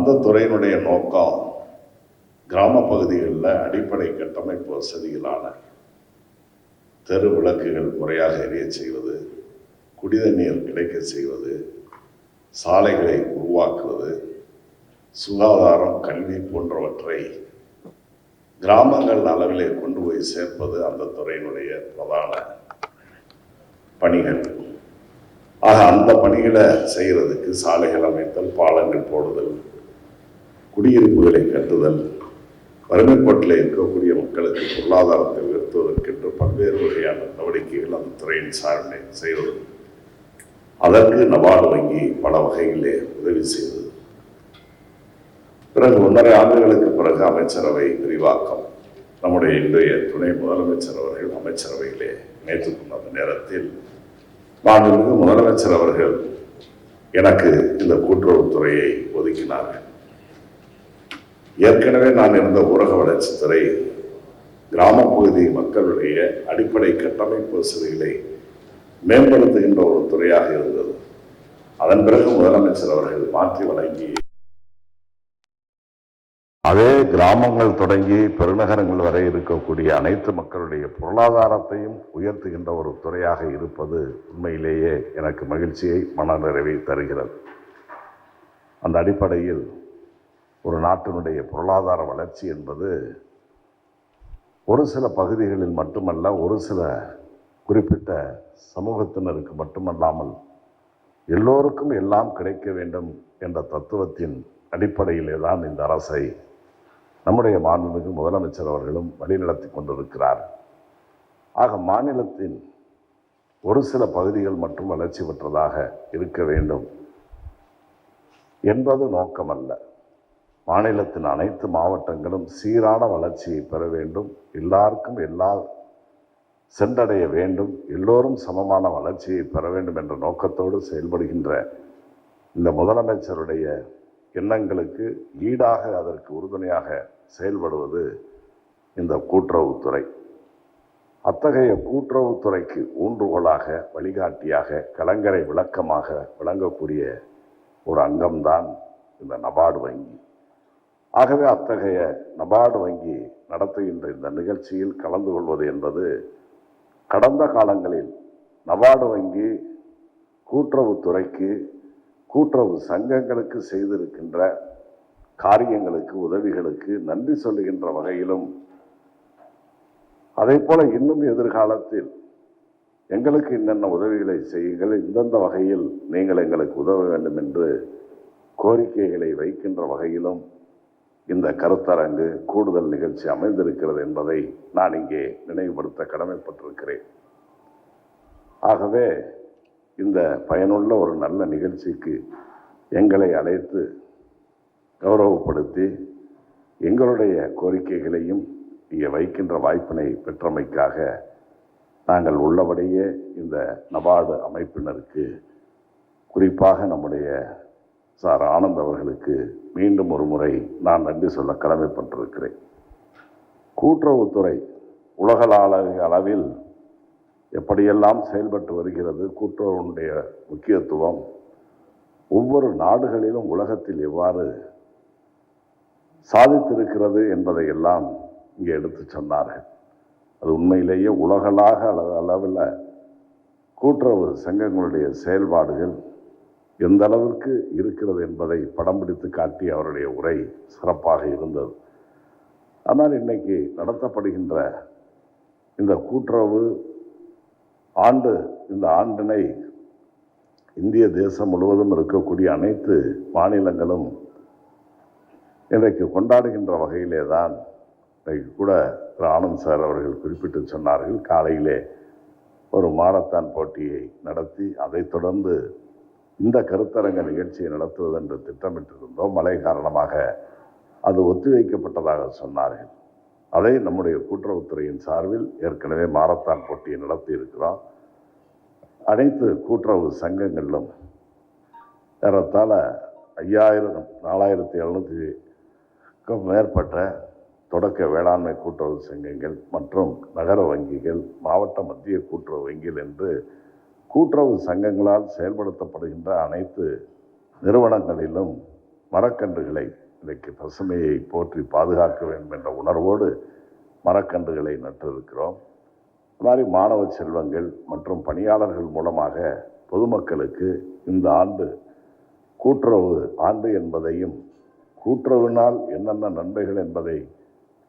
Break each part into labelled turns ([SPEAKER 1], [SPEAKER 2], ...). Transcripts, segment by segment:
[SPEAKER 1] அந்த துறையினுடைய நோக்கம் கிராம பகுதிகளில் அடிப்படை கட்டமைப்பு வசதிகளான தெரு விளக்குகள் முறையாக எரிய செய்வது குடிதண்ணீர் கிடைக்க செய்வது சாலைகளை உருவாக்குவது சுகாதாரம் கல்வி போன்றவற்றை கிராமங்கள் அளவிலே கொண்டு போய் சேர்ப்பது அந்த துறையினுடைய பிரதான பணிகள். ஆக அந்த பணிகளை செய்கிறதுக்கு சாலைகள் அமைத்தல் பாலங்கள் போடுதல் குடியிருப்புகளை கட்டுதல் வறுமைப்பட்டில் இருக்கக்கூடிய மக்களுக்கு பொருளாதாரத்தை உயர்த்துவதற்கென்று பல்வேறு வகையான நடவடிக்கைகள் அந்த துறையின் சார்பில் செய்வது. அதற்கு நபார்டு வங்கி பல வகையிலே உதவி செய்தது. பிறகு ஒன்றரை ஆண்டுகளுக்கு பிறகு அமைச்சரவை விரிவாக்கம். நம்முடைய இன்றைய துணை முதலமைச்சர் அவர்கள் அமைச்சரவையிலே இணைத்துக் கொண்ட நேரத்தில் மாண்புமிகு முதலமைச்சர் அவர்கள் எனக்கு இந்த கூட்டுறவுத்துறையை ஒதுக்கினார்கள். ஏற்கனவே நான் இருந்த ஊரக வளர்ச்சித்துறை கிராமப்பகுதி மக்களுடைய அடிப்படை கட்டமைப்பு வசதிகளை மேம்படுத்துகின்ற ஒரு துறையாக இருந்தது. அதன் பிறகு முதலமைச்சர் அவர்கள் மாற்றி வழங்கி அதே கிராமங்கள் தொடங்கி பெருநகரங்கள் வரை இருக்கக்கூடிய அனைத்து மக்களுடைய பொருளாதாரத்தையும் உயர்த்துகின்ற ஒரு துறையாக இருப்பது உண்மையிலேயே எனக்கு மகிழ்ச்சியை மனநிறைவை தருகிறது. அந்த அடிப்படையில் ஒரு நாட்டினுடைய பொருளாதார வளர்ச்சி என்பது ஒரு சில பகுதிகளில் மட்டுமல்ல ஒரு சில குறிப்பிட்ட சமூகத்தினருக்கு மட்டுமல்லாமல் எல்லோருக்கும் எல்லாம் கிடைக்க வேண்டும் என்ற தத்துவத்தின் அடிப்படையிலே தான் இந்த அரசை நம்முடைய மாண்புமிகு முதலமைச்சர் அவர்களும் வழிநடத்தி கொண்டிருக்கிறார். ஆக மாநிலத்தின் ஒரு சில பகுதிகள் மட்டும் வளர்ச்சி பெற்றதாக இருக்க வேண்டும் என்பது நோக்கமல்ல. மாநிலத்தின் அனைத்து மாவட்டங்களும் சீரான வளர்ச்சியை பெற வேண்டும். எல்லாருக்கும் எல்லா சென்றடைய வேண்டும். எல்லோரும் சமமான வளர்ச்சியை பெற வேண்டும் என்ற நோக்கத்தோடு செயல்படுகின்ற இந்த முதலமைச்சருடைய எண்ணங்களுக்கு ஈடாக அதற்கு உறுதுணையாக செயல்படுவது இந்த கூட்டுறவுத்துறை அத்தகைய கூட்டுறவுத்துறைக்கு ஊன்றுகோலாக வழிகாட்டியாக கலங்கரை விளக்கமாக விளங்கக்கூடிய ஒரு அங்கம்தான் இந்த நபார்டு வங்கி. ஆகவே அத்தகைய நபார்டு வங்கி நடத்துகின்ற இந்த நிகழ்ச்சியில் கலந்து கொள்வது என்பது கடந்த காலங்களில் நபார்டு வங்கி கூட்டுறவுத்துறைக்கு கூட்டுறவு சங்கங்களுக்கு செய்திருக்கின்ற காரியங்களுக்கு உதவிகளுக்கு நன்றி சொல்லுகின்ற வகையிலும் அதே போல இன்னும் எதிர்காலத்தில் எங்களுக்கு என்னென்ன உதவிகளை செய்யுங்கள் இந்தந்த வகையில் நீங்கள் எங்களுக்கு உதவ வேண்டும் என்று கோரிக்கைகளை வைக்கின்ற வகையிலும் இந்த கருத்தரங்கு கூடுதல் நிகழ்ச்சி அமைந்திருக்கிறது என்பதை நான் இங்கே நினைவுபடுத்த கடமைப்பட்டிருக்கிறேன். ஆகவே இந்த பயனுள்ள ஒரு நல்ல நிகழ்ச்சிக்கு எங்களை அழைத்து கௌரவப்படுத்தி எங்களுடைய கோரிக்கைகளையும் இங்கே வைக்கின்ற வாய்ப்பினை பெற்றமைக்காக நாங்கள் உள்ளபடியே இந்த நபார்டு அமைப்பினருக்கு குறிப்பாக நம்முடைய சார் ஆனந்த் அவர்களுக்கு மீண்டும் ஒரு முறை நான் நன்றி சொல்ல கடமைப்பட்டிருக்கிறேன். கூட்டுறவுத்துறை உலகளாள அளவில் எப்படியெல்லாம் செயல்பட்டு வருகிறது கூட்டுறவுடைய முக்கியத்துவம் ஒவ்வொரு நாடுகளிலும் உலகத்தில் எவ்வாறு சாதித்திருக்கிறது என்பதையெல்லாம் இங்கே எடுத்து சொன்னார்கள். அது உண்மையிலேயே உலகளாக அளவு அளவில் கூட்டுறவு சங்கங்களுடைய செயல்பாடுகள் எந்த அளவிற்கு இருக்கிறது என்பதை படம் பிடித்து காட்டி அவருடைய உரை சிறப்பாக இருந்தது. ஆனால் இன்னைக்கு நடத்தப்படுகின்ற இந்த கூட்டுறவு ஆண்டு இந்த ஆண்டினை இந்திய தேசம் முழுவதும் இருக்கக்கூடிய அனைத்து மாநிலங்களும் இன்றைக்கு கொண்டாடுகின்ற வகையிலே தான் இன்றைக்கு கூட திரு ஆனந்த் சார் அவர்கள் குறிப்பிட்டு சொன்னார்கள் காலையிலே ஒரு மாரத்தான் போட்டியை நடத்தி அதைத் தொடர்ந்து இந்த கருத்தரங்க நிகழ்ச்சியை நடத்துவது என்று திட்டமிட்டிருந்தோம். மழை காரணமாக அது ஒத்திவைக்கப்பட்டதாக சொன்னார்கள். அதை நம்முடைய கூட்டுறவுத்துறையின் சார்பில் ஏற்கனவே மாரத்தான் போட்டியை நடத்தி இருக்கிறோம். அனைத்து கூட்டுறவு சங்கங்களிலும் ஏறத்தாழ ஐயாயிரம் நாலாயிரத்தி எழுநூற்றிக்கும் மேற்பட்ட தொடக்க வேளாண்மை கூட்டுறவு சங்கங்கள் மற்றும் நகர வங்கிகள் மாவட்ட மத்திய கூட்டுறவு வங்கிகள் என்று கூட்டுறவு சங்கங்களால் செயல்படுத்தப்படுகின்ற அனைத்து நிறுவனங்களிலும் மரக்கன்றுகளை இன்றைக்கு பசுமையை போற்றி பாதுகாக்க வேண்டும் என்ற உணர்வோடு மரக்கன்றுகளை நட்டிருக்கிறோம். இது மாதிரி மாணவ செல்வங்கள் மற்றும் பணியாளர்கள் மூலமாக பொதுமக்களுக்கு இந்த ஆண்டு கூட்டுறவு ஆண்டு என்பதையும் கூட்டுறவினால் என்னென்ன நன்மைகள் என்பதை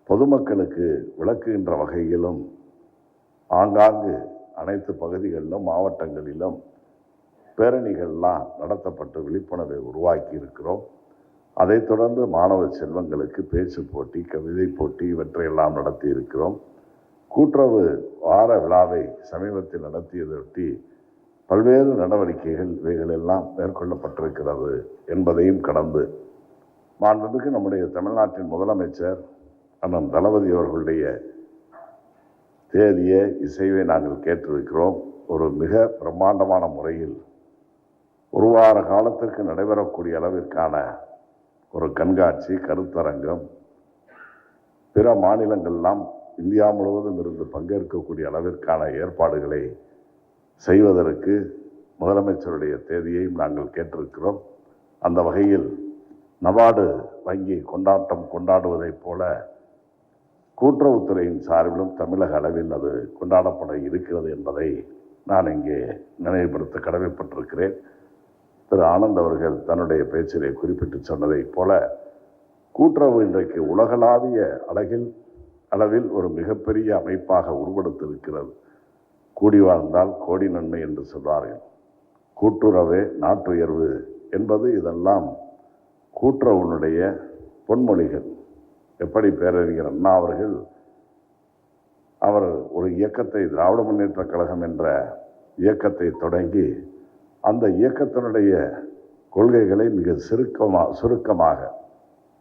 [SPEAKER 1] பொதுமக்களுக்கு விளக்குகின்ற வகையிலும் ஆங்காங்கு அனைத்து பகுதிகளிலும் மாவட்டங்களிலும் பேரணிகள்லாம் நடத்தப்பட்டு விழிப்புணர்வை உருவாக்கி இருக்கிறோம் அதைத் தொடர்ந்து மாணவ செல்வங்களுக்கு பேச்சு போட்டி கவிதை போட்டி இவற்றையெல்லாம் நடத்தி இருக்கிறோம் கூட்டுறவு வார விழாவை சமீபத்தில் நடத்தியதொட்டி பல்வேறு நடவடிக்கைகள் இவைகளெல்லாம் மேற்கொள்ளப்பட்டிருக்கிறது என்பதையும் கடந்து மாண்புமிகு நம்முடைய தமிழ்நாட்டின் முதலமைச்சர் அண்ணன் தளபதி அவர்களுடைய தேதிய இசைவை நாங்கள் கேட்டிருக்கிறோம். ஒரு மிக பிரம்மாண்டமான முறையில் ஒரு வார காலத்திற்கு நடைபெறக்கூடிய அளவிற்கான ஒரு கண்காட்சி கருத்தரங்கம் பிற மாநிலங்கள்லாம் இந்தியா முழுவதும் இருந்து பங்கேற்கக்கூடிய அளவிற்கான ஏற்பாடுகளை செய்வதற்கு முதலமைச்சருடைய தேதியையும் நாங்கள் கேட்டிருக்கிறோம். அந்த வகையில் நபார்டு வங்கி கொண்டாட்டம் கொண்டாடுவதைப் போல கூட்டுறவுத்துறையின் சார்பிலும் தமிழக அளவில் அது கொண்டாடப்பட இருக்கிறது என்பதை நான் இங்கே நினைவுபடுத்த கடமைப்பட்டிருக்கிறேன். திரு ஆனந்த் அவர்கள் தன்னுடைய பேச்சிலே குறிப்பிட்டு சொன்னதைப் போல கூட்டுறவு இன்றைக்கு உலகளாவிய அழகில் அளவில் ஒரு மிகப்பெரிய அமைப்பாக உருவெடுத்திருக்கிறது. கூடி வாழ்ந்தால் கோடி நன்மை என்று சொல்வார்கள். கூட்டுறவே நாட்டுயர்வு என்பது இதெல்லாம் கூட்டுறவுனுடைய பொன்மொழிகள். எப்படி பேரறிஞர் அண்ணா அவர்கள் அவர் ஒரு இயக்கத்தை திராவிட முன்னேற்ற கழகம் என்ற இயக்கத்தை தொடங்கி அந்த இயக்கத்தினுடைய கொள்கைகளை மிக சுருக்கமாக சுருக்கமாக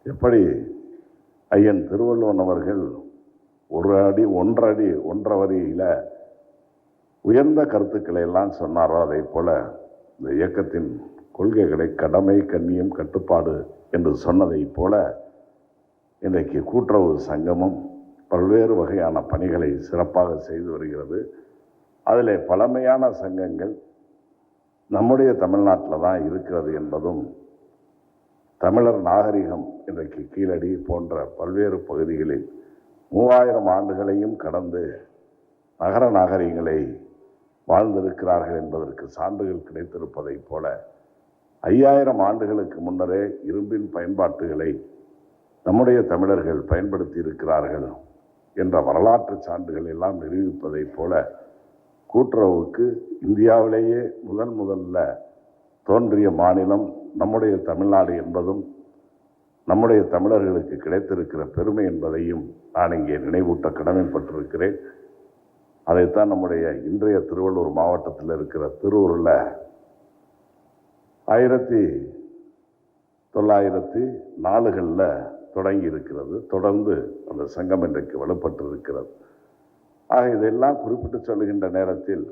[SPEAKER 1] எப்படி ஐயன் திருவள்ளுவன் அவர்கள் ஒரு அடி ஒன்றடி ஒன்றரை வரியில் உயர்ந்த கருத்துக்களை எல்லாம் சொன்னாரோ அதை போல இந்த இயக்கத்தின் கொள்கைகளை கடமை கண்ணியம் கட்டுப்பாடு என்று சொன்னதைப் போல இன்றைக்கு கூட்டுறவு சங்கமும் பல்வேறு வகையான பணிகளை சிறப்பாக செய்து வருகிறது. அதில் பழமையான சங்கங்கள் நம்முடைய தமிழ்நாட்டில் தான் இருக்கிறது என்பதும் தமிழர் நாகரிகம் இன்றைக்கு கீழடி போன்ற பல்வேறு பகுதிகளில் மூவாயிரம் ஆண்டுகளையும் கடந்து நகர நாகரிகங்களை வாழ்ந்திருக்கிறார்கள் என்பதற்கு சான்றுகள் கிடைத்திருப்பதைப் போல ஐயாயிரம் ஆண்டுகளுக்கு முன்னரே இரும்பின் பயன்பாட்டுகளை நம்முடைய தமிழர்கள் பயன்படுத்தி இருக்கிறார்கள் என்ற வரலாற்று சான்றுகள் எல்லாம் நிரூபிப்பதைப் போல கூட்டுறவுக்கு இந்தியாவிலேயே முதன் முதல்ல தோன்றிய மாநிலம் நம்முடைய தமிழ்நாடு என்பதும் நம்முடைய தமிழர்களுக்கு கிடைத்திருக்கிற பெருமை என்பதையும் நான் இங்கே நினைவூட்ட கடமைப்பட்டிருக்கிறேன். அதைத்தான் நம்முடைய இன்றைய திருவள்ளூர் மாவட்டத்தில் இருக்கிற திருவூரில் ஆயிரத்தி தொள்ளாயிரத்தி நாலுகளில் தொடங்கி இருக்கிறது தொடர்ந்து அந்த சங்கம் இன்றைக்கு வலுப்பட்டு இருக்கிறது ஆக இதெல்லாம் குறிப்பிட்டு சொல்லுகின்ற நேரத்தில்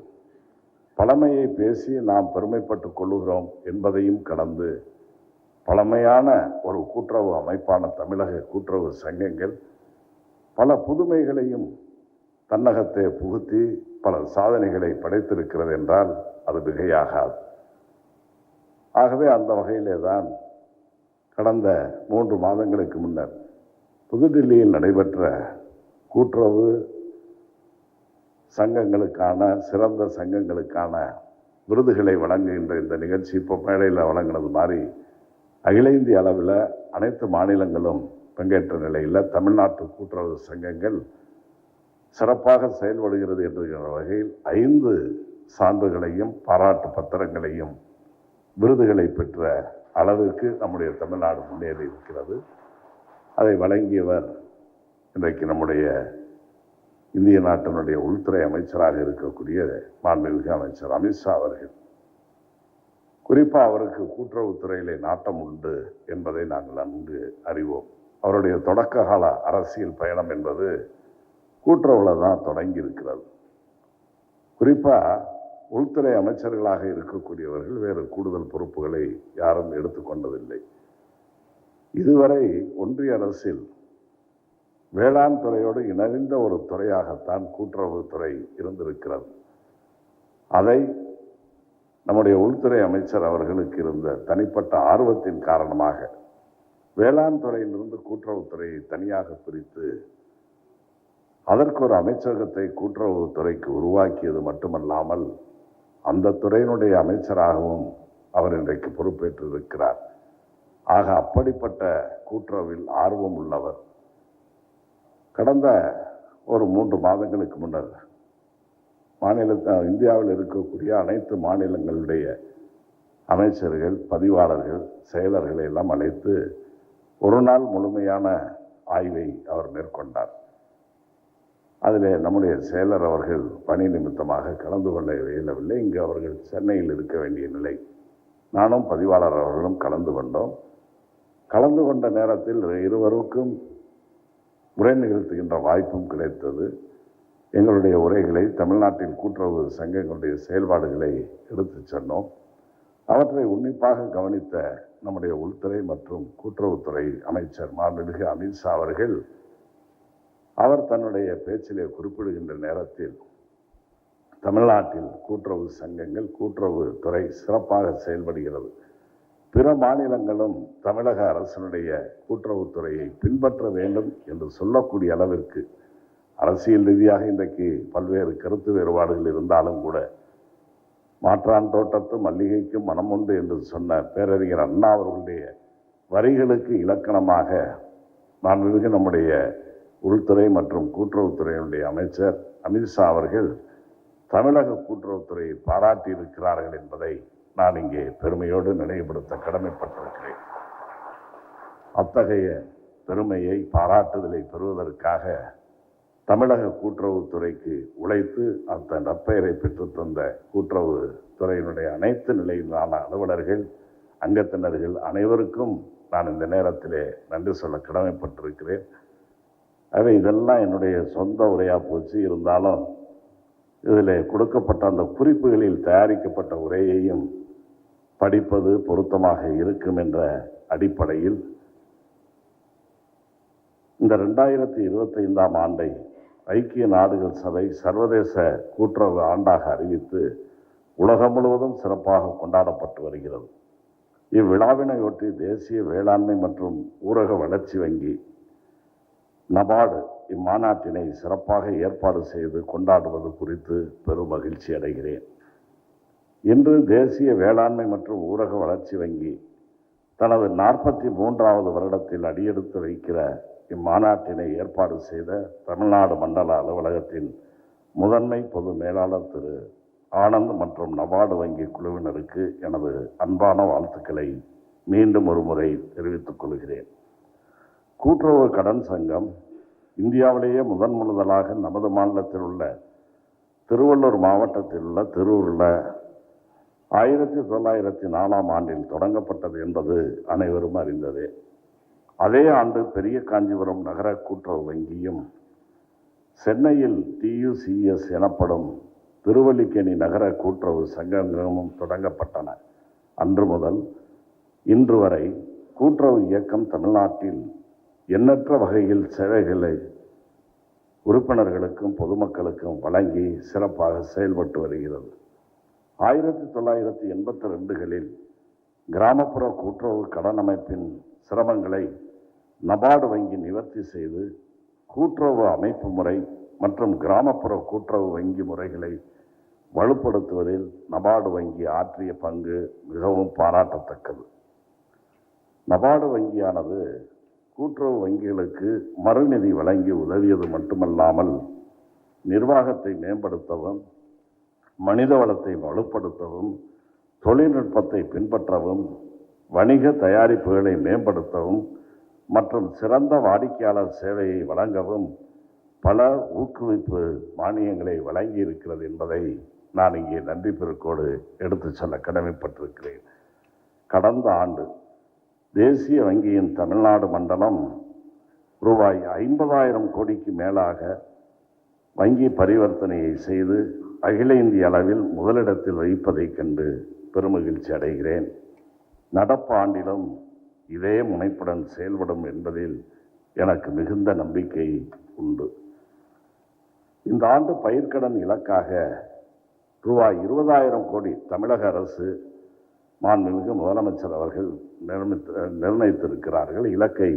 [SPEAKER 1] பழமையை பேசி நாம் பெருமைப்பட்டு கொள்ளுகிறோம் என்பதையும் கடந்து பழமையான ஒரு கூட்டுறவு அமைப்பான தமிழக கூட்டுறவு சங்கங்கள் பல புதுமைகளையும் தன்னகத்தை புகுத்தி பல சாதனைகளை படைத்திருக்கிறது என்றால் அது மிகையாகாது. ஆகவே அந்த வகையிலே தான் கடந்த மூன்று மாதங்களுக்கு முன்னர் புதுடில்லியில் நடைபெற்ற கூட்டுறவு சங்கங்களுக்கான சிறந்த சங்கங்களுக்கான விருதுகளை வழங்குகின்ற இந்த நிகழ்ச்சி இப்போ மேடையில் வழங்கினது மாதிரி அகில இந்திய அளவில் அனைத்து மாநிலங்களும் பங்கேற்ற நிலையில் தமிழ்நாட்டு கூட்டுறவு சங்கங்கள் சிறப்பாக செயல்படுகிறது என்கிற வகையில் ஐந்து சான்றுகளையும் பாராட்டு பத்திரங்களையும் விருதுகளை பெற்ற அளவிற்கு நம்முடைய தமிழ்நாடு முன்னேறி இருக்கிறது. அதை வழங்கியவர் இன்றைக்கு நம்முடைய இந்திய நாட்டினுடைய உள்துறை அமைச்சராக இருக்கக்கூடிய மாண்புமிகு அமைச்சர் அமித்ஷா அவர்கள். குறிப்பாக அவருக்கு கூட்டுறவுத்துறையிலே நாட்டம் உண்டு என்பதை நாங்கள் நன்கு அறிவோம். அவருடைய தொடக்க கால அரசியல் பயணம் என்பது கூட்டுறவில் தான் தொடங்கி இருக்கிறது. குறிப்பாக உள்துறை அமைச்சர்களாக இருக்கக்கூடியவர்கள் வேறு கூடுதல் பொறுப்புகளை யாரும் எடுத்துக்கொண்டதில்லை. இதுவரை ஒன்றிய அரசில் வேளாண் துறையோடு இணைந்த ஒரு துறையாகத்தான் கூட்டுறவுத்துறை இருந்திருக்கிறது. அதை நம்முடைய உள்துறை அமைச்சர் அவர்களுக்கு இருந்த தனிப்பட்ட ஆர்வத்தின் காரணமாக வேளாண் துறையிலிருந்து கூட்டுறவுத்துறையை தனியாக பிரித்து அதற்கு ஒரு அமைச்சகத்தை கூட்டுறவுத்துறைக்கு உருவாக்கியது மட்டுமல்லாமல் அந்த துறையினுடைய அமைச்சராகவும் அவர் இன்றைக்கு பொறுப்பேற்றிருக்கிறார். ஆக அப்படிப்பட்ட கூட்டுறவில் ஆர்வம் உள்ளவர். கடந்த ஒரு மூன்று மாதங்களுக்கு முன்னர் மாநில இந்தியாவில் இருக்கக்கூடிய அனைத்து மாநிலங்களுடைய அமைச்சர்கள் பதிவாளர்கள் செயலர்களை எல்லாம் அழைத்து ஒரு நாள் முழுமையான ஆய்வை அவர் மேற்கொண்டார். அதில் நம்முடைய செயலர் அவர்கள் பணி நிமித்தமாக கலந்து கொள்ள இயலவில்லை. இங்கு அவர்கள் சென்னையில் இருக்க வேண்டிய நிலை. நானும் பதிவாளர் அவர்களும் கலந்து கொண்டோம். கலந்து கொண்ட நேரத்தில் இருவருக்கும் உரை நிகழ்த்துகின்ற வாய்ப்பும் கிடைத்தது. எங்களுடைய உரைகளை தமிழ்நாட்டில் கூட்டுறவு சங்கங்களுடைய செயல்பாடுகளை எடுத்துச் சென்றோம் அவற்றை உன்னிப்பாக கவனித்த நம்முடைய உள்துறை மற்றும் கூட்டுறவுத்துறை அமைச்சர் மாண்புமிகு அமித்ஷா அவர்கள் அவர் தன்னுடைய பேச்சிலே குறிப்பிடுகின்ற நேரத்தில் தமிழ்நாட்டில் கூட்டுறவு சங்கங்கள் கூட்டுறவு துறை சிறப்பாக செயல்படுகிறது. பிற மாநிலங்களும் தமிழக அரசனுடைய கூட்டுறவுத்துறையை பின்பற்ற வேண்டும் என்று சொல்லக்கூடிய அளவிற்கு அரசியல் ரீதியாக இன்றைக்கு பல்வேறு கருத்து வேறுபாடுகள் இருந்தாலும் கூட மாற்றான் தோட்டத்து மல்லிகைக்கும் மனம் உண்டு என்று சொன்ன பேரறிஞர் அண்ணா அவர்களுடைய வரிகளுக்கு இலக்கணமாக மாண்புமிகு நம்முடைய உள்துறை மற்றும் கூட்டுறவுத்துறையினுடைய அமைச்சர் அமித்ஷா அவர்கள் தமிழக கூட்டுறவுத்துறையை பாராட்டியிருக்கிறார்கள் என்பதை நான் இங்கே பெருமையோடு நினைவுபடுத்த கடமைப்பட்டிருக்கிறேன். அத்தகைய பெருமையை பாராட்டுதலை பெறுவதற்காக தமிழக கூட்டுறவுத்துறைக்கு உழைத்து அந்த நற்பெயரை பெற்றுத்தந்த கூட்டுறவு துறையினுடைய அனைத்து நிலையிலான அலுவலர்கள் அங்கத்தினர்கள் அனைவருக்கும் நான் இந்த நேரத்திலே நன்றி சொல்ல கடமைப்பட்டிருக்கிறேன். ஆக இதெல்லாம் என்னுடைய சொந்த உரையாக போச்சு. இருந்தாலும் இதில் கொடுக்கப்பட்ட அந்த குறிப்புகளில் தயாரிக்கப்பட்ட உரையையும் படிப்பது பொருத்தமாக இருக்கும் என்ற அடிப்படையில் இந்த ரெண்டாயிரத்தி இருபத்தைந்தாம் ஆண்டை ஐக்கிய நாடுகள் சபை சர்வதேச கூட்டுறவு ஆண்டாக அறிவித்து உலகம் முழுவதும் சிறப்பாக கொண்டாடப்பட்டு வருகிறது. இவ்விழாவினையொட்டி தேசிய வேளாண்மை மற்றும் ஊரக வளர்ச்சி வங்கி நபார்டு இம்மாநாட்டினை சிறப்பாக ஏற்பாடு செய்து கொண்டாடுவது குறித்து பெரும் மகிழ்ச்சி அடைகிறேன். இன்று தேசிய வேளாண்மை மற்றும் ஊரக வளர்ச்சி வங்கி தனது நாற்பத்தி மூன்றாவது வருடத்தில் அடியெடுத்து வைக்கிற இம்மாநாட்டினை ஏற்பாடு செய்த தமிழ்நாடு மண்டல அலுவலகத்தின் முதன்மை பொது மேலாளர் திரு ஆனந்த் மற்றும் நபார்டு வங்கி குழுவினருக்கு எனது அன்பான வாழ்த்துக்களை மீண்டும் ஒரு முறை தெரிவித்துக் கொள்கிறேன். கூட்டுறவு கடன் சங்கம் இந்தியாவிலேயே முதன் முதலாக நமது மாநிலத்தில் உள்ள திருவள்ளூர் மாவட்டத்தில் உள்ள திருவூரில் ஆயிரத்தி தொள்ளாயிரத்தி நாலாம் ஆண்டில் தொடங்கப்பட்டது என்பது அனைவரும் அறிந்ததே. அதே ஆண்டு பெரிய காஞ்சிபுரம் நகர கூட்டுறவு வங்கியும் சென்னையில் டியூசிஎஸ் எனப்படும் திருவல்லிக்கேணி நகர கூட்டுறவு சங்கமும் தொடங்கப்பட்டன. அன்று முதல் இன்று வரை கூட்டுறவு இயக்கம் தமிழ்நாட்டில் எண்ணற்ற வகையில் சேவைகளை உறுப்பினர்களுக்கும் பொதுமக்களுக்கும் வழங்கி சிறப்பாக செயல்பட்டு வருகிறது. ஆயிரத்தி தொள்ளாயிரத்தி எண்பத்தி ரெண்டுகளில் கிராமப்புற கூட்டுறவு கடன் அமைப்பின் சிரமங்களை நபார்டு வங்கி நிவர்த்தி செய்து கூட்டுறவு அமைப்பு முறை மற்றும் கிராமப்புற கூட்டுறவு வங்கி முறைகளை வலுப்படுத்துவதில் நபார்டு வங்கி ஆற்றிய பங்கு மிகவும் பாராட்டத்தக்கது. நபார்டு வங்கியானது கூட்டுறவு வங்கிகளுக்கு மறுநிதி வழங்கி உதவியது மட்டுமல்லாமல் நிர்வாகத்தை மேம்படுத்தவும் மனித வளத்தை வலுப்படுத்தவும் தொழில்நுட்பத்தை பின்பற்றவும் வணிக தயாரிப்புகளை மேம்படுத்தவும் மற்றும் சிறந்த வாடிக்கையாளர் சேவையை வழங்கவும் பல ஊக்குவிப்பு மானியங்களை வழங்கி இருக்கிறது என்பதை நான் இங்கே நன்றி பெருக்கோடு எடுத்துச் செல்ல கடமைப்பட்டிருக்கிறேன். கடந்த ஆண்டு தேசிய வங்கியின் தமிழ்நாடு மண்டலம் ரூபாய் ஐம்பதாயிரம் கோடிக்கு மேலாக வங்கி பரிவர்த்தனையை செய்து அகில இந்திய அளவில் முதலிடத்தில் வைப்பதைக் கண்டு பெருமகிழ்ச்சி அடைகிறேன். நடப்பு ஆண்டிலும் இதே முனைப்புடன் செயல்படும் என்பதில் எனக்கு மிகுந்த நம்பிக்கை உண்டு. இந்த ஆண்டு பயிர்க்கடன் இலக்காக ரூபாய் இருபதாயிரம் கோடி தமிழக அரசு மாண்புமிகு முதலமைச்சர் அவர்கள் நிர்மித்து நிர்ணயித்திருக்கிறார்கள் இலக்கை.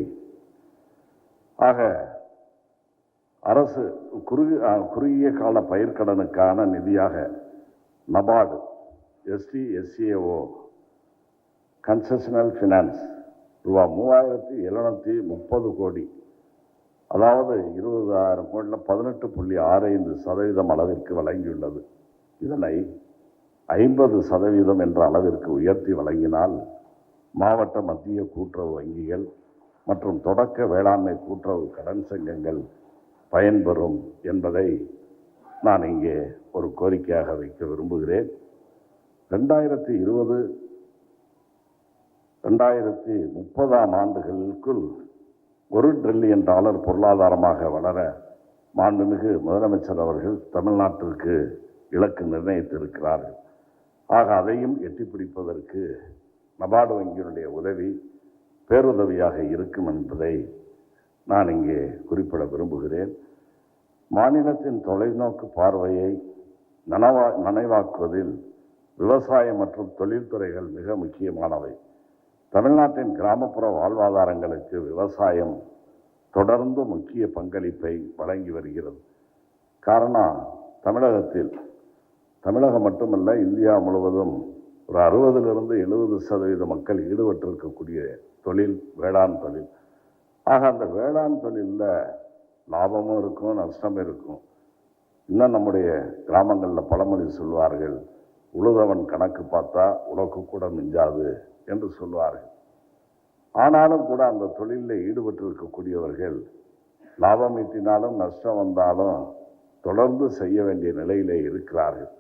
[SPEAKER 1] ஆக அரசு குறுகிய குறுகிய கால பயிர்க்கடனுக்கான நிதியாக NABARD ST SCAO concessional finance ரூபா மூவாயிரத்தி எழுநூற்றி முப்பது கோடி அதாவது இருபதாயிரம் கோடியில் பதினெட்டு புள்ளி ஆறு ஐந்து சதவீதம் அளவிற்கு வழங்கியுள்ளது. இதனை ஐம்பது சதவீதம் என்ற அளவிற்கு உயர்த்தி வழங்கினால் மாவட்ட மத்திய கூட்டுறவு வங்கிகள் மற்றும் தொடக்க வேளாண்மை கூட்டுறவு கடன் சங்கங்கள் பயன்பெறும் என்பதை நான் இங்கே ஒரு கோரிக்கையாக வைக்க விரும்புகிறேன். ரெண்டாயிரத்தி இருபது ரெண்டாயிரத்தி முப்பதாம் ஆண்டுகளுக்குள் ஒரு ட்ரில்லியன் டாலர் பொருளாதாரமாக வளர மாண்புமிகு முதலமைச்சர் அவர்கள் தமிழ்நாட்டிற்கு இலக்கு நிர்ணயித்திருக்கிறார்கள். ஆக அதையும் எட்டி பிடிப்பதற்கு நபார்டு வங்கியினுடைய உதவி பேருதவியாக இருக்கும் என்பதை நான் இங்கே குறிப்பிட விரும்புகிறேன். மாநிலத்தின் தொலைநோக்கு பார்வையை நனவா நனைவாக்குவதில் விவசாயம் மற்றும் தொழில்துறைகள் மிக முக்கியமானவை. தமிழ்நாட்டின் கிராமப்புற வாழ்வாதாரங்களுக்கு விவசாயம் தொடர்ந்து முக்கிய பங்களிப்பை வழங்கி வருகிறது. காரணம் தமிழகத்தில் தமிழகம் மட்டுமல்ல இந்தியா முழுவதும் ஒரு அறுபதிலிருந்து எழுபது சதவீத மக்கள் ஈடுபட்டிருக்கக்கூடிய தொழில் வேளாண் தொழில். ஆக அந்த வேளாண் தொழிலில் லாபமும் இருக்கும் நஷ்டமும் இருக்கும். இன்னும் நம்முடைய கிராமங்களில் பழமொழி சொல்வார்கள் உழுதவன் கணக்கு பார்த்தா உனக்கு கூட மிஞ்சாது என்று சொல்வார்கள் ஆனாலும் கூட அந்த தொழிலில் ஈடுபட்டிருக்கக்கூடியவர்கள் லாபம் ஈட்டினாலும் நஷ்டம் வந்தாலும் தொடர்ந்து செய்ய வேண்டிய நிலையிலே இருக்கிறார்கள்.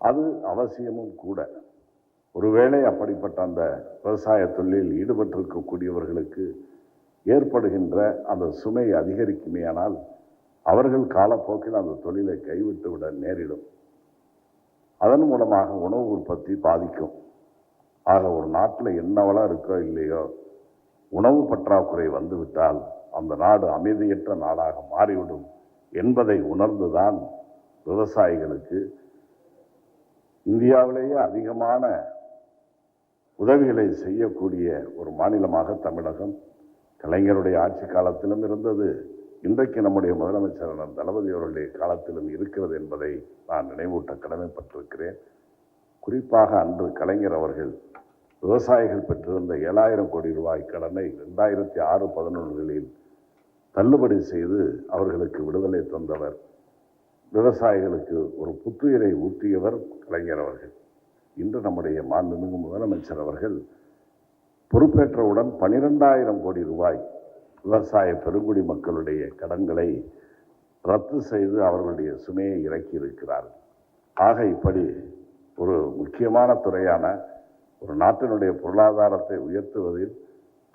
[SPEAKER 1] அது அவசியமும் கூட. ஒருவேளை அப்படிப்பட்ட அந்த விவசாய தொழிலில் ஈடுபட்டிருக்கக்கூடியவர்களுக்கு ஏற்படுகின்ற அந்த சுமை அதிகரிக்குமேயானால் அவர்கள் காலப்போக்கில் அந்த தொழிலை கைவிட்டு விட நேரிடும். அதன் மூலமாக உணவு உற்பத்தி பாதிக்கும். ஆக ஒரு நாட்டில் என்ன வளம் இருக்கோ இல்லையோ உணவு பற்றாக்குறை வந்துவிட்டால் அந்த நாடு அமைதியற்ற நாடாக மாறிவிடும் என்பதை உணர்ந்துதான் விவசாயிகளுக்கு இந்தியாவிலேயே அதிகமான உதவிகளை செய்யக்கூடிய ஒரு மாநிலமாக தமிழகம் கலைஞருடைய ஆட்சி காலத்திலும் இருந்தது. இன்றைக்கு நம்முடைய முதலமைச்சர் தளபதி அவருடைய காலத்திலும் இருக்கிறது என்பதை நான் நினைவூட்ட கடமைப்பட்டிருக்கிறேன். குறிப்பாக அன்று கலைஞர் அவர்கள் விவசாயிகள் பெற்றிருந்த ஏழாயிரம் கோடி ரூபாய் கடனை ரெண்டாயிரத்தி ஆறு பதினொன்றுகளில் தள்ளுபடி செய்து அவர்களுக்கு விடுதலை தந்தவர். விவசாயிகளுக்கு ஒரு புத்துயிரை ஊட்டியவர் கலைஞர் அவர்கள். இன்று நம்முடைய மாண்புமிகு முதலமைச்சர் அவர்கள் பொறுப்பேற்றவுடன் பனிரெண்டாயிரம் கோடி ரூபாய் விவசாய பெருங்குடி மக்களுடைய கடன்களை ரத்து செய்து அவர்களுடைய சுமையை இறக்கி இருக்கிறார்கள் ஆக இப்படி ஒரு முக்கியமான துறையான ஒரு நாட்டினுடைய பொருளாதாரத்தை உயர்த்துவதில்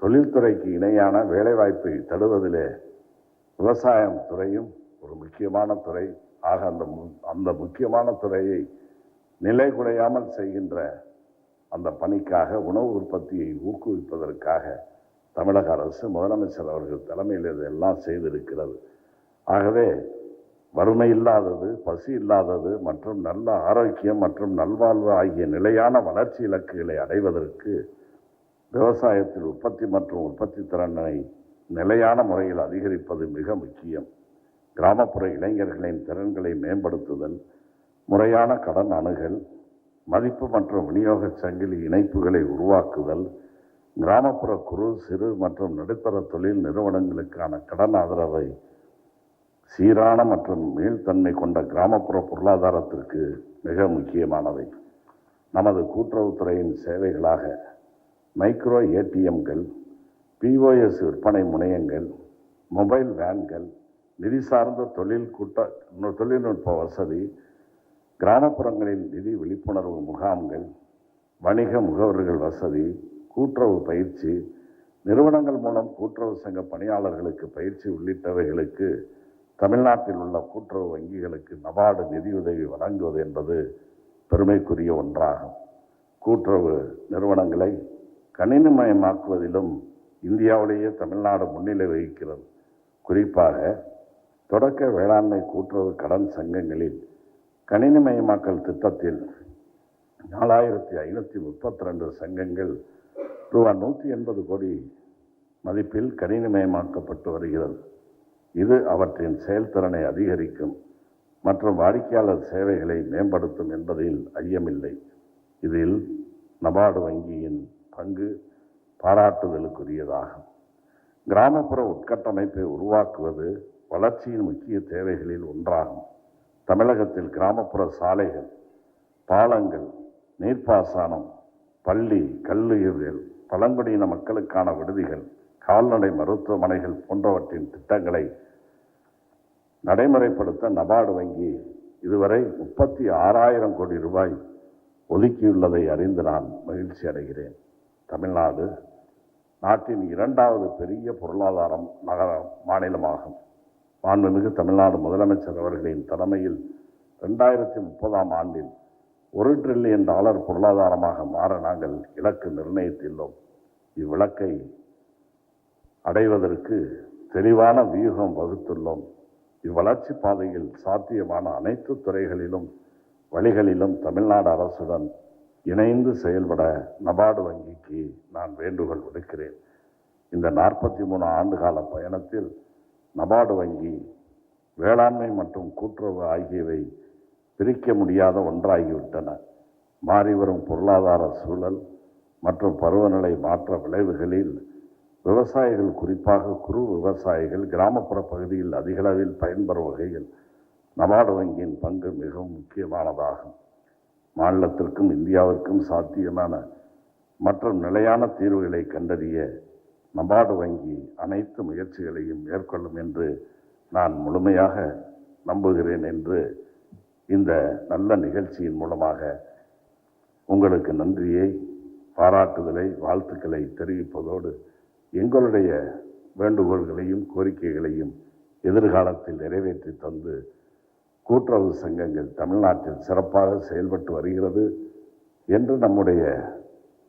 [SPEAKER 1] தொழில்துறைக்கு இணையான வேலைவாய்ப்பை தடுவதிலே விவசாயம் துறையும் ஒரு முக்கியமான துறை. ஆக அந்த மு- அந்த முக்கியமான துறையை நிலை குலையாமல் செய்கின்ற அந்த பணிக்காக உணவு உற்பத்தியை ஊக்குவிப்பதற்காக தமிழக அரசு முதலமைச்சர் அவர்கள் தலைமையில் இதெல்லாம் செய்திருக்கிறது. ஆகவே வறுமை இல்லாதது பசி இல்லாதது மற்றும் நல்ல ஆரோக்கியம் மற்றும் நல்வாழ்வு ஆகிய நிலையான வளர்ச்சி இலக்குகளை அடைவதற்கு விவசாயத்தில் உற்பத்தி மற்றும் உற்பத்தி திறனை நிலையான முறையில் அதிகரிப்பது மிக முக்கியம். கிராமப்புற இளைஞர்களின் திறன்களை மேம்படுத்துதல் முறையான கடன் அணுகல் மதிப்பு மற்றும் விநியோக சங்கிலி இணைப்புகளை உருவாக்குதல் கிராமப்புற குறு சிறு மற்றும் நடுத்தர தொழில் நிறுவனங்களுக்கான கடன் ஆதரவை சீரான மற்றும் மீள்தன்மை கொண்ட கிராமப்புற பொருளாதாரத்திற்கு மிக முக்கியமானவை. நமது கூட்டுறவுத்துறையின் சேவைகளாக மைக்ரோ ஏடிஎம்கள் பிஓஎஸ் விற்பனை முனையங்கள் மொபைல் வேன்கள் நிதி சார்ந்த தொழில் கூட்ட தொழில்நுட்ப வசதி கிராமப்புறங்களில் நிதி விழிப்புணர்வு முகாம்கள் வணிக முகவர்கள் வசதி கூட்டுறவு பயிற்சி நிறுவனங்கள் மூலம் கூட்டுறவு சங்க பணியாளர்களுக்கு பயிற்சி உள்ளிட்டவைகளுக்கு தமிழ்நாட்டில் உள்ள கூட்டுறவு வங்கிகளுக்கு நபார்டு நிதியுதவி வழங்குவது என்பது பெருமைக்குரிய ஒன்றாகும். கூட்டுறவு நிறுவனங்களை கணினிமயமாக்குவதிலும் இந்தியாவிலேயே தமிழ்நாடு முன்னிலை வகிக்கிறது. குறிப்பாக தொடக்க வேளாண்மை கூட்டுறவு கடன் சங்கங்களில் கணினிமயமாக்கல் திட்டத்தில் நாலாயிரத்தி ஐநூற்றி முப்பத்தி ரெண்டு சங்கங்கள் ரூபா நூற்றி எண்பது கோடி மதிப்பில் கணினிமயமாக்கப்பட்டு வருகிறது. இது அவற்றின் செயல்திறனை அதிகரிக்கும் மற்றும் வாடிக்கையாளர் சேவைகளை மேம்படுத்தும் என்பதில் ஐயமில்லை. இதில் நபார்டு வங்கியின் பங்கு பாராட்டுதலுக்குரியதாகும். கிராமப்புற உட்கட்டமைப்பை உருவாக்குவது வளர்ச்சியின் முக்கிய தேவைகளில் ஒன்றாகும். தமிழகத்தில் கிராமப்புற சாலைகள் பாலங்கள் நீர்ப்பாசனம் பள்ளி கல்லூரிகள் பழங்குடியின மக்களுக்கான விடுதிகள் கால்நடை மருத்துவமனைகள் போன்றவற்றின் திட்டங்களை நடைமுறைப்படுத்த நபார்டு வங்கி இதுவரை முப்பத்தி ஆறாயிரம் கோடி ரூபாய் ஒதுக்கியுள்ளதை அறிந்து நான் மகிழ்ச்சி அடைகிறேன். தமிழ்நாடு நாட்டின் இரண்டாவது பெரிய பொருளாதாரம் நகர மாநிலமாகும். மாண்புமிகு தமிழ்நாடு முதலமைச்சர் அவர்களின் தலைமையில் ரெண்டாயிரத்தி முப்பதாம் ஆண்டில் ஒரு ட்ரில்லியன் டாலர் பொருளாதாரமாக மாற நாங்கள் இலக்கு நிர்ணயித்துள்ளோம். இவ்விலக்கை அடைவதற்கு தெளிவான வியூகம் வகுத்துள்ளோம். இவ்வளர்ச்சி பாதையில் சாத்தியமான அனைத்து துறைகளிலும் வழிகளிலும் தமிழ்நாடு அரசுடன் இணைந்து செயல்பட நபார்டு வங்கிக்கு நான் வேண்டுகோள் விடுக்கிறேன். இந்த நாற்பத்தி மூணு ஆண்டுகால பயணத்தில் நபார்டு வங்கி வேளாண்மை மற்றும் கூட்டுறவு ஆகியவை பிரிக்க முடியாத ஒன்றாகிவிட்டன. மாறிவரும் பொருளாதார சூழல் மற்றும் பருவநிலை மாற்ற விளைவுகளில் விவசாயிகள் குறிப்பாக குறு விவசாயிகள் கிராமப்புற பகுதியில் அதிகளவில் பயன்பெறும் வகையில் நபார்டு வங்கியின் பங்கு மிகவும் முக்கியமானதாகும். மாநிலத்திற்கும் இந்தியாவிற்கும் சாத்தியமான மற்றும் நிலையான தீர்வுகளை கண்டறிய நபார்டு வங்கி அனைத்து முயற்சிகளையும் மேற்கொள்ளும் என்று நான் முழுமையாக நம்புகிறேன் என்று இந்த நல்ல நிகழ்ச்சியின் மூலமாக உங்களுக்கு நன்றியை பாராட்டுதலை வாழ்த்துக்களை தெரிவிப்பதோடு எங்களுடைய வேண்டுகோள்களையும் கோரிக்கைகளையும் எதிர்காலத்தில் நிறைவேற்றி தந்து கூட்டுறவு சங்கங்கள் தமிழ்நாட்டில் சிறப்பாக செயல்பட்டு வருகிறது என்று நம்முடைய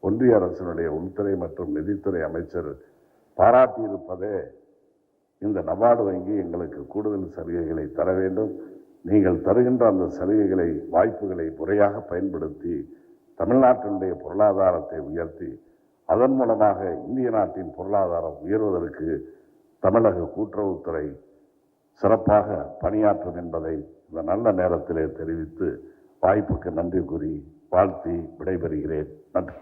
[SPEAKER 1] ஒன்றிய அரசினுடைய உள்துறை மற்றும் நிதித்துறை அமைச்சர் பாராட்டியிருப்பதே இந்த நபார்டு வங்கி எங்களுக்கு கூடுதல் சலுகைகளை தர வேண்டும். நீங்கள் தருகின்ற அந்த சலுகைகளை வாய்ப்புகளை முறையாக பயன்படுத்தி தமிழ்நாட்டினுடைய பொருளாதாரத்தை உயர்த்தி அதன் மூலமாக இந்திய நாட்டின் பொருளாதாரம் உயர்வதற்கு தமிழக கூட்டுறவுத்துறை சிறப்பாக பணியாற்றும் என்பதை இந்த நல்ல நேரத்திலே தெரிவித்து வாய்ப்புக்கு நன்றி கூறி வாழ்த்தி விடைபெறுகிறேன். நன்றி.